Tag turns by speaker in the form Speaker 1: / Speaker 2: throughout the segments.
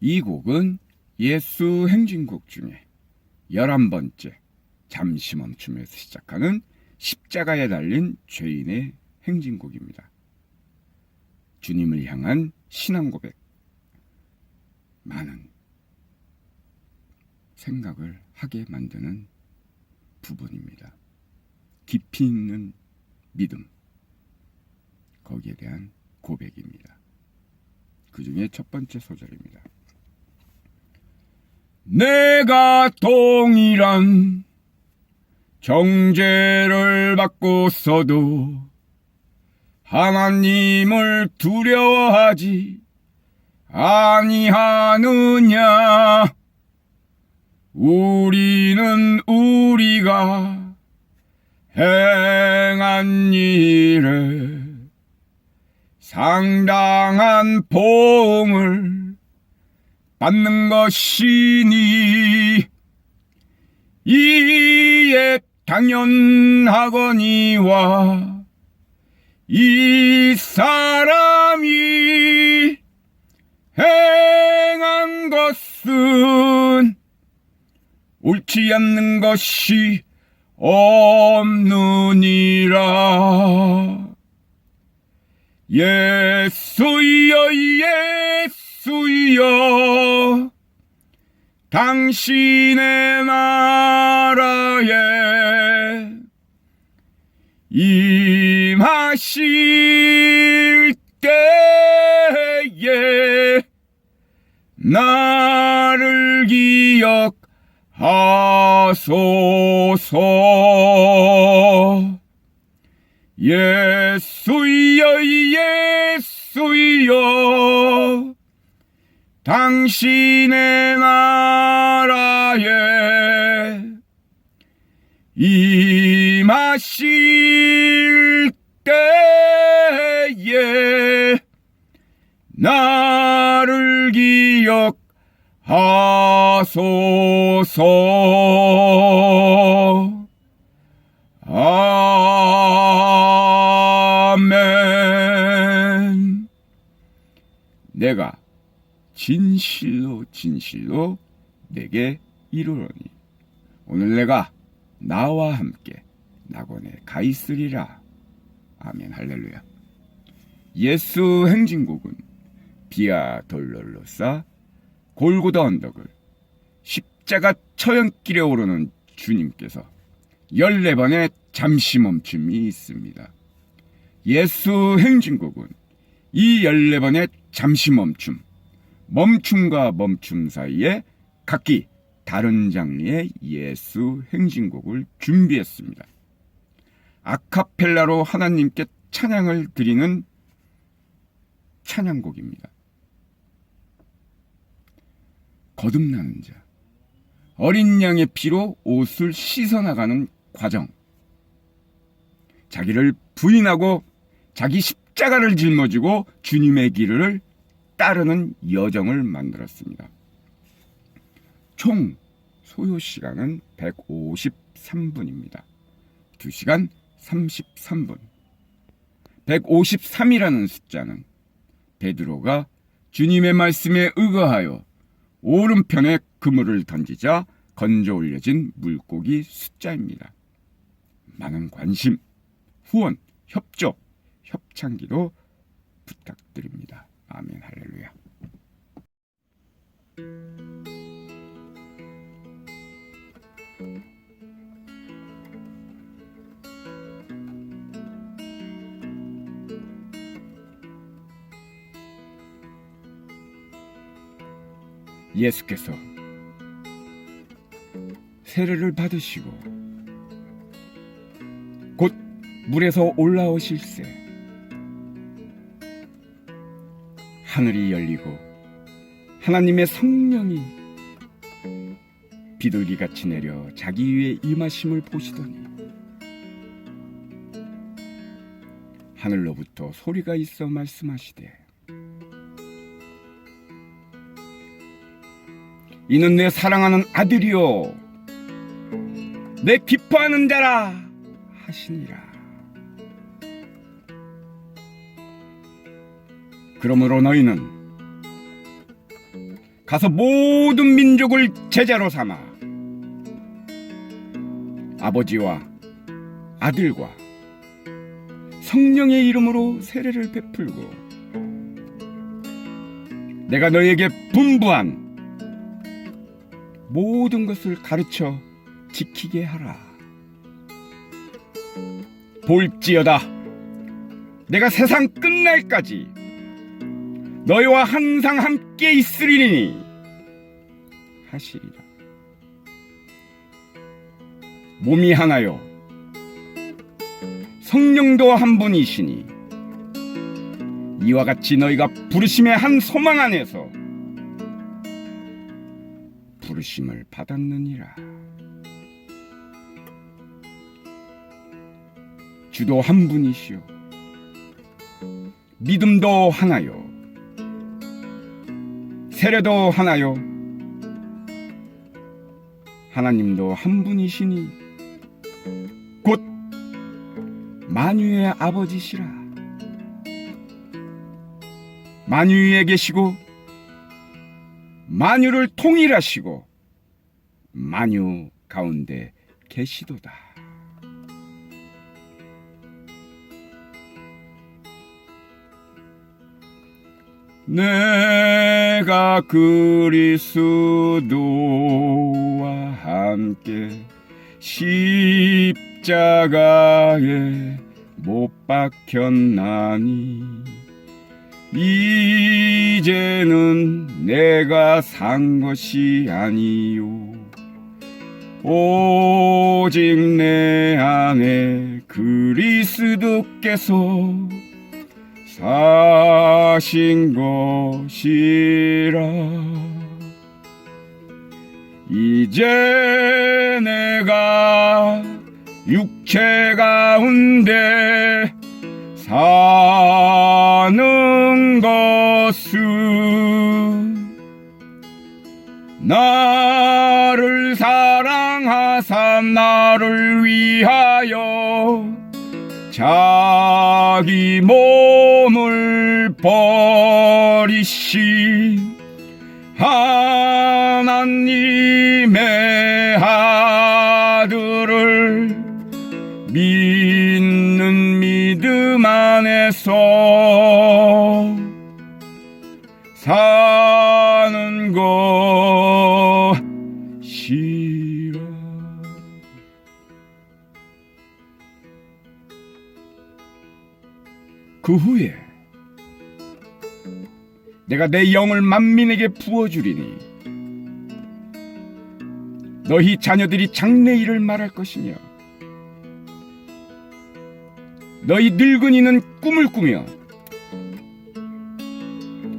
Speaker 1: 이 곡은 예수 행진곡 중에 열한 번째 잠시 멈춤에서 시작하는 십자가에 달린 죄인의 행진곡입니다. 주님을 향한 신앙 고백. 많은 생각을 하게 만드는 부분입니다. 깊이 있는 믿음. 거기에 대한 고백입니다. 그 중에 첫 번째 소절입니다. 내가 동일한 정죄를 받고서도 하나님을 두려워하지 아니하느냐? 우리는 우리가 행한 일에 상당한 보응을 받는 것이니. 이에 당연하거니와 이 사람이 행한 것은 옳지 않는 것이 없느니라. 예수여 예수여 당신의 나라에 임하실 때에 나를 기억하소서. 예수여 당신의 나라에 임하실 때에 나를 기억하소서 진실로 진실로 내게 이르노니 오늘 내가 나와 함께 낙원에 가 있으리라. 아멘. 할렐루야. 예수 행진곡은 비아 돌롤로사 골고다 언덕을 십자가 처연길에 오르는 주님께서 14번의 잠시 멈춤이 있습니다. 예수 행진곡은 이 14번의 잠시 멈춤, 멈춤과 멈춤 사이에 각기 다른 장르의 예수 행진곡을 준비했습니다. 아카펠라로 하나님께 찬양을 드리는 찬양곡입니다. 거듭나는 자, 어린 양의 피로 옷을 씻어나가는 과정, 자기를 부인하고 자기 십자가를 짊어지고 주님의 길을 따르는 여정을 만들었습니다. 총 소요 시간은 153분입니다. 2시간 33분. 153이라는 숫자는 베드로가 주님의 말씀에 의거하여 오른편에 그물을 던지자 건져 올려진 물고기 숫자입니다. 많은 관심, 후원, 협조, 협찬기도 부탁드립니다. 아멘 할렐루야. 예수께서 세례를 받으시고 곧 물에서 올라오실새 하늘이 열리고 하나님의 성령이 비둘기같이 내려 자기 위에 임하심을 보시더니 하늘로부터 소리가 있어 말씀하시되 이는 내 사랑하는 아들이요 내 기뻐하는 자라 하시니라 그러므로 너희는 가서 모든 민족을 제자로 삼아 아버지와 아들과 성령의 이름으로 세례를 베풀고 내가 너에게 분부한 모든 것을 가르쳐 지키게 하라. 볼지어다. 내가 세상 끝날까지 너희와 항상 함께 있으리니 하시리라. 몸이 하나요. 성령도 한 분이시니 이와 같이 너희가 부르심의 한 소망 안에서 부르심을 받았느니라. 주도 한 분이시요. 믿음도 하나요. 세례도 하나요. 하나님도 한 분이시니 곧 만유의 아버지시라. 만유에 계시고 만유를 통일하시고 만유 가운데 계시도다. 내가 그리스도와 함께 십자가에 못 박혔나니 이제는 내가 산 것이 아니요. 오직 내 안에 그리스도께서 사신 것이라. 이제 내가 육체 가운데 사는 것은 나를 사랑하사 나를 위하여 자기 몸 을 버리신 하나님의 아들을 믿는 믿음 안에서 그 후에 내가 내 영을 만민에게 부어주리니 너희 자녀들이 장래 일을 말할 것이며 너희 늙은이는 꿈을 꾸며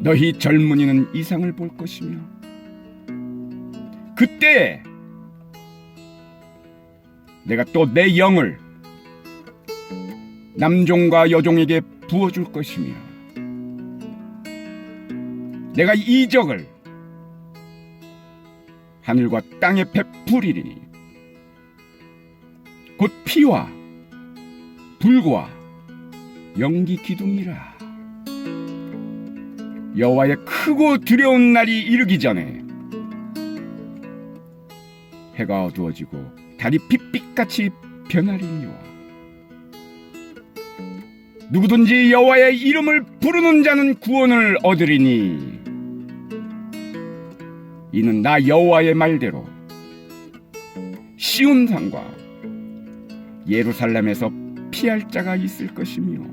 Speaker 1: 너희 젊은이는 이상을 볼 것이며 그때 내가 또 내 영을 남종과 여종에게 부어줄 것이며 내가 이적을 하늘과 땅에 베풀이리니 곧 피와 불과 연기 기둥이라. 여호와의 크고 두려운 날이 이르기 전에 해가 어두워지고 달이 빛빛같이 변하리니와 누구든지 여호와의 이름을 부르는 자는 구원을 얻으리니 이는 나 여호와의 말대로 시온 산과 예루살렘에서 피할 자가 있을 것이며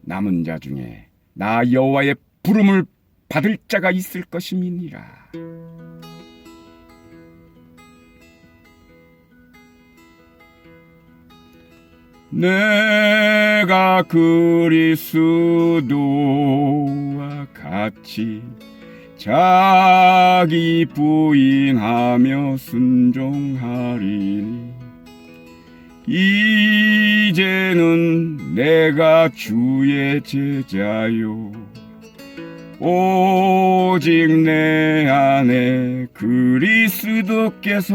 Speaker 1: 남은 자 중에 나 여호와의 부름을 받을 자가 있을 것임이니라. 내가 그리스도와 같이 자기 부인하며 순종하리니 이제는 내가 주의 제자요. 오직 내 안에 그리스도께서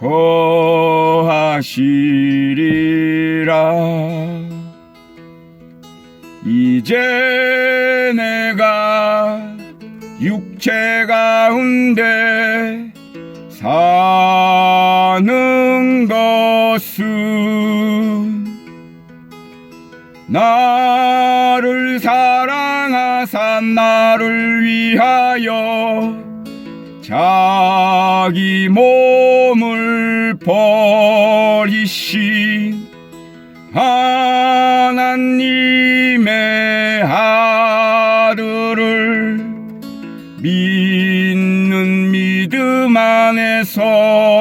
Speaker 1: 거하시리라. 이제 내가 육체 가운데 사는 것은 나를 사랑하사 나를 위하여 자기 몸을 버리신 하나님의 아들을 믿는 믿음 안에서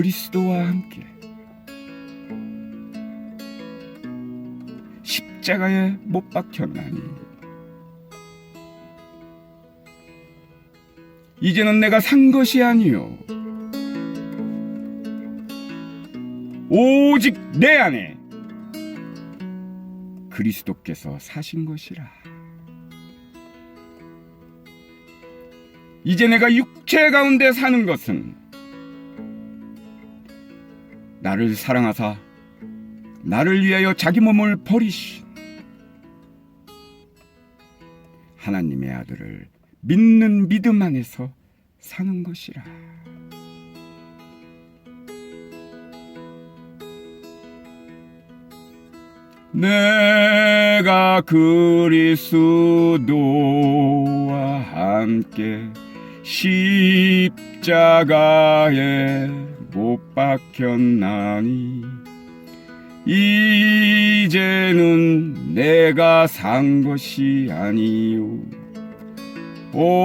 Speaker 1: 그리스도와 함께 십자가에 못 박혔나니. 이제는 내가 산 것이 아니요. 오직 내 안에 그리스도께서 사신 것이라. 이제 내가 육체 가운데 사는 것은 나를 사랑하사 나를 위하여 자기 몸을 버리신 하나님의 아들을 믿는 믿음 안에서 사는 것이라. 내가 그리스도와 함께 십자가에 못 박혔나니. 이제는 내가 산 것이 아니요